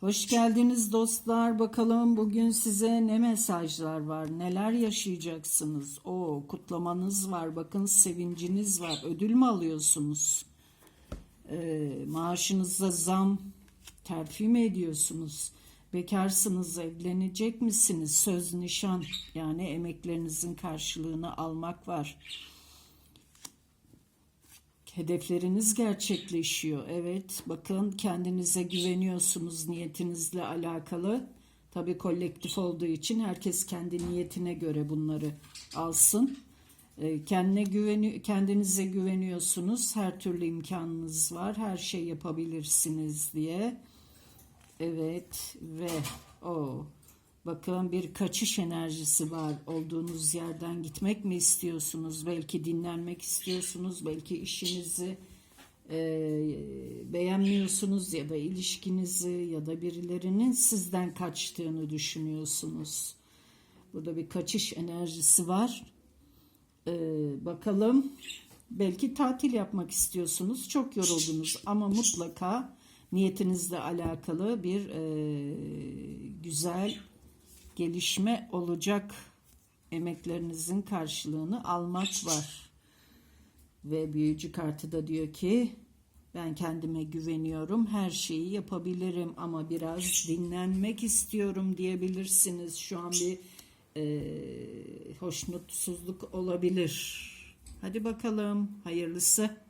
Hoş geldiniz dostlar. Bakalım bugün size ne mesajlar var? Neler yaşayacaksınız? O kutlamanız var. Bakın sevinciniz var. Ödül mü alıyorsunuz? Ee, maaşınıza zam terfi mi ediyorsunuz? Bekarsınız, evlenecek misiniz? Söz nişan yani emeklerinizin karşılığını almak var. Hedefleriniz gerçekleşiyor. Evet, bakın kendinize güveniyorsunuz niyetinizle alakalı. Tabii kolektif olduğu için herkes kendi niyetine göre bunları alsın. Ee, Kendine güveni, kendinize güveniyorsunuz. Her türlü imkanınız var. Her şey yapabilirsiniz diye. Evet ve o bakın bir kaçış enerjisi var. Olduğunuz yerden gitmek mi istiyorsunuz? Belki dinlenmek istiyorsunuz. Belki işinizi e, beğenmiyorsunuz ya da ilişkinizi ya da birilerinin sizden kaçtığını düşünüyorsunuz. Burada bir kaçış enerjisi var. Ee, bakalım belki tatil yapmak istiyorsunuz çok yoruldunuz ama mutlaka niyetinizle alakalı bir e, güzel gelişme olacak emeklerinizin karşılığını almak var ve büyücü kartı da diyor ki ben kendime güveniyorum her şeyi yapabilirim ama biraz dinlenmek istiyorum diyebilirsiniz şu an bir e, hoşnutsuzluk olabilir. Hadi bakalım hayırlısı.